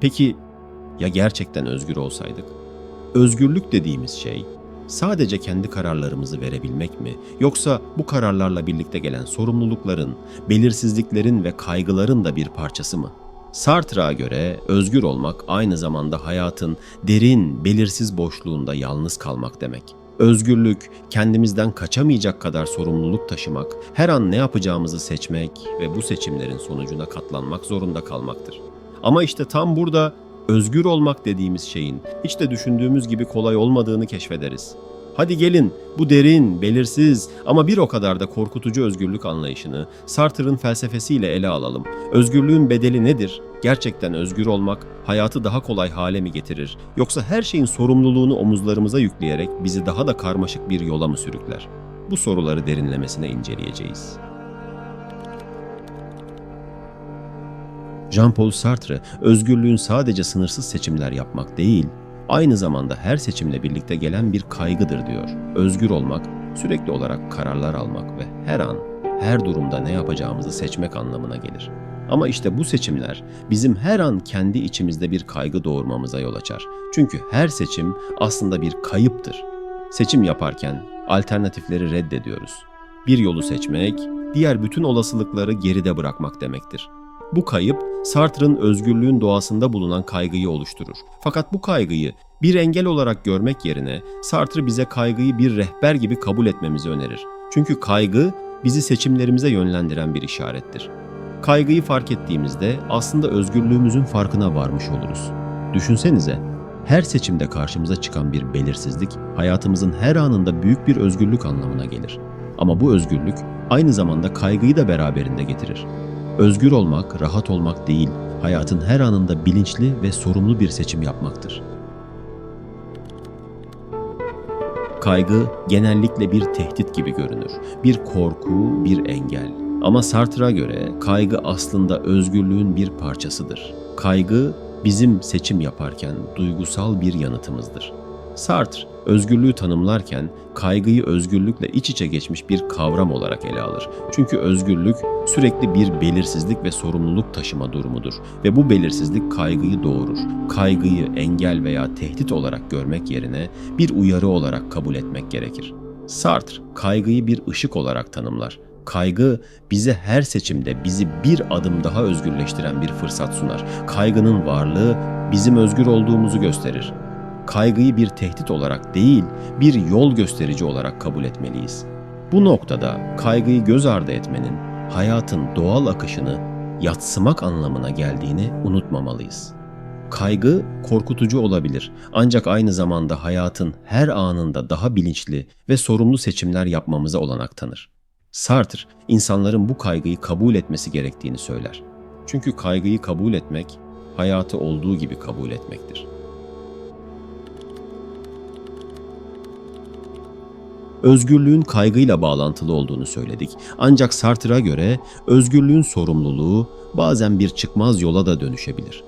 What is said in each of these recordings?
Peki ya gerçekten özgür olsaydık? Özgürlük dediğimiz şey sadece kendi kararlarımızı verebilmek mi yoksa bu kararlarla birlikte gelen sorumlulukların, belirsizliklerin ve kaygıların da bir parçası mı? Sartre'a göre özgür olmak aynı zamanda hayatın derin, belirsiz boşluğunda yalnız kalmak demek. Özgürlük, kendimizden kaçamayacak kadar sorumluluk taşımak, her an ne yapacağımızı seçmek ve bu seçimlerin sonucuna katlanmak zorunda kalmaktır. Ama işte tam burada özgür olmak dediğimiz şeyin hiç de düşündüğümüz gibi kolay olmadığını keşfederiz. Hadi gelin bu derin, belirsiz ama bir o kadar da korkutucu özgürlük anlayışını Sartre'ın felsefesiyle ele alalım. Özgürlüğün bedeli nedir? Gerçekten özgür olmak hayatı daha kolay hale mi getirir? Yoksa her şeyin sorumluluğunu omuzlarımıza yükleyerek bizi daha da karmaşık bir yola mı sürükler? Bu soruları derinlemesine inceleyeceğiz. Jean-Paul Sartre, özgürlüğün sadece sınırsız seçimler yapmak değil, aynı zamanda her seçimle birlikte gelen bir kaygıdır diyor. Özgür olmak, sürekli olarak kararlar almak ve her an, her durumda ne yapacağımızı seçmek anlamına gelir. Ama işte bu seçimler bizim her an kendi içimizde bir kaygı doğurmamıza yol açar. Çünkü her seçim aslında bir kayıptır. Seçim yaparken alternatifleri reddediyoruz. Bir yolu seçmek, diğer bütün olasılıkları geride bırakmak demektir. Bu kayıp Sartre'ın özgürlüğün doğasında bulunan kaygıyı oluşturur. Fakat bu kaygıyı bir engel olarak görmek yerine Sartre bize kaygıyı bir rehber gibi kabul etmemizi önerir. Çünkü kaygı bizi seçimlerimize yönlendiren bir işarettir. Kaygıyı fark ettiğimizde aslında özgürlüğümüzün farkına varmış oluruz. Düşünsenize, her seçimde karşımıza çıkan bir belirsizlik hayatımızın her anında büyük bir özgürlük anlamına gelir. Ama bu özgürlük aynı zamanda kaygıyı da beraberinde getirir. Özgür olmak, rahat olmak değil, hayatın her anında bilinçli ve sorumlu bir seçim yapmaktır. Kaygı genellikle bir tehdit gibi görünür. Bir korku, bir engel. Ama Sartre'a göre kaygı aslında özgürlüğün bir parçasıdır. Kaygı bizim seçim yaparken duygusal bir yanıtımızdır. Sartre, özgürlüğü tanımlarken kaygıyı özgürlükle iç içe geçmiş bir kavram olarak ele alır. Çünkü özgürlük sürekli bir belirsizlik ve sorumluluk taşıma durumudur ve bu belirsizlik kaygıyı doğurur. Kaygıyı engel veya tehdit olarak görmek yerine bir uyarı olarak kabul etmek gerekir. Sartre kaygıyı bir ışık olarak tanımlar. Kaygı bize her seçimde bizi bir adım daha özgürleştiren bir fırsat sunar. Kaygının varlığı bizim özgür olduğumuzu gösterir kaygıyı bir tehdit olarak değil, bir yol gösterici olarak kabul etmeliyiz. Bu noktada kaygıyı göz ardı etmenin hayatın doğal akışını yatsımak anlamına geldiğini unutmamalıyız. Kaygı korkutucu olabilir ancak aynı zamanda hayatın her anında daha bilinçli ve sorumlu seçimler yapmamıza olanak tanır. Sartre, insanların bu kaygıyı kabul etmesi gerektiğini söyler. Çünkü kaygıyı kabul etmek, hayatı olduğu gibi kabul etmektir. Özgürlüğün kaygıyla bağlantılı olduğunu söyledik. Ancak Sartre'a göre özgürlüğün sorumluluğu bazen bir çıkmaz yola da dönüşebilir.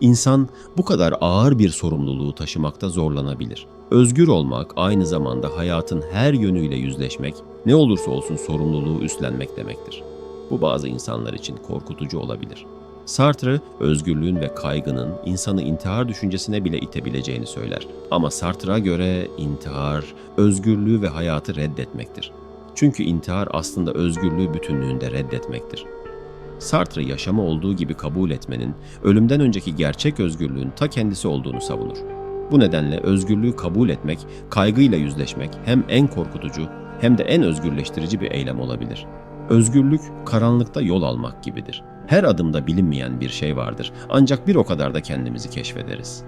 İnsan bu kadar ağır bir sorumluluğu taşımakta zorlanabilir. Özgür olmak aynı zamanda hayatın her yönüyle yüzleşmek, ne olursa olsun sorumluluğu üstlenmek demektir. Bu bazı insanlar için korkutucu olabilir. Sartre, özgürlüğün ve kaygının insanı intihar düşüncesine bile itebileceğini söyler. Ama Sartre'a göre intihar, özgürlüğü ve hayatı reddetmektir. Çünkü intihar aslında özgürlüğü bütünlüğünde reddetmektir. Sartre yaşamı olduğu gibi kabul etmenin, ölümden önceki gerçek özgürlüğün ta kendisi olduğunu savunur. Bu nedenle özgürlüğü kabul etmek, kaygıyla yüzleşmek hem en korkutucu hem de en özgürleştirici bir eylem olabilir. Özgürlük karanlıkta yol almak gibidir. Her adımda bilinmeyen bir şey vardır. Ancak bir o kadar da kendimizi keşfederiz.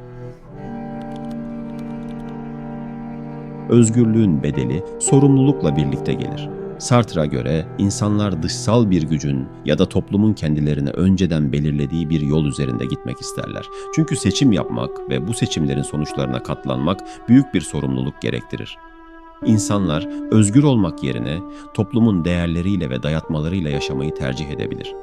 Özgürlüğün bedeli sorumlulukla birlikte gelir. Sartre'a göre insanlar dışsal bir gücün ya da toplumun kendilerine önceden belirlediği bir yol üzerinde gitmek isterler. Çünkü seçim yapmak ve bu seçimlerin sonuçlarına katlanmak büyük bir sorumluluk gerektirir. İnsanlar özgür olmak yerine toplumun değerleriyle ve dayatmalarıyla yaşamayı tercih edebilir.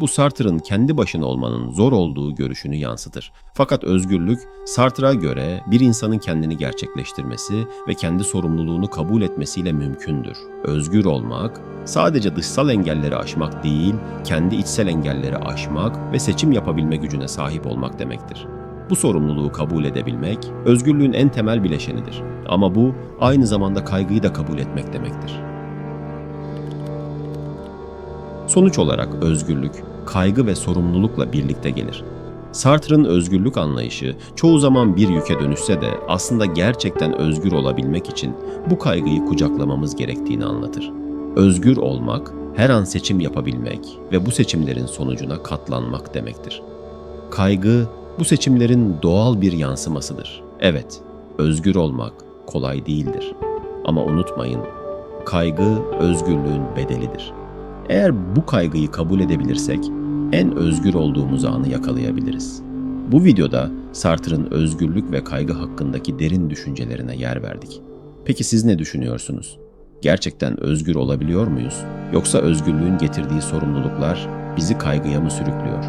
Bu Sartre'ın kendi başına olmanın zor olduğu görüşünü yansıtır. Fakat özgürlük Sartre'a göre bir insanın kendini gerçekleştirmesi ve kendi sorumluluğunu kabul etmesiyle mümkündür. Özgür olmak sadece dışsal engelleri aşmak değil, kendi içsel engelleri aşmak ve seçim yapabilme gücüne sahip olmak demektir. Bu sorumluluğu kabul edebilmek özgürlüğün en temel bileşenidir. Ama bu aynı zamanda kaygıyı da kabul etmek demektir. Sonuç olarak özgürlük, kaygı ve sorumlulukla birlikte gelir. Sartre'ın özgürlük anlayışı çoğu zaman bir yüke dönüşse de aslında gerçekten özgür olabilmek için bu kaygıyı kucaklamamız gerektiğini anlatır. Özgür olmak, her an seçim yapabilmek ve bu seçimlerin sonucuna katlanmak demektir. Kaygı, bu seçimlerin doğal bir yansımasıdır. Evet, özgür olmak kolay değildir. Ama unutmayın, kaygı özgürlüğün bedelidir. Eğer bu kaygıyı kabul edebilirsek, en özgür olduğumuz anı yakalayabiliriz. Bu videoda Sartre'ın özgürlük ve kaygı hakkındaki derin düşüncelerine yer verdik. Peki siz ne düşünüyorsunuz? Gerçekten özgür olabiliyor muyuz? Yoksa özgürlüğün getirdiği sorumluluklar bizi kaygıya mı sürüklüyor?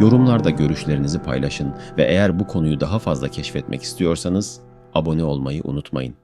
Yorumlarda görüşlerinizi paylaşın ve eğer bu konuyu daha fazla keşfetmek istiyorsanız abone olmayı unutmayın.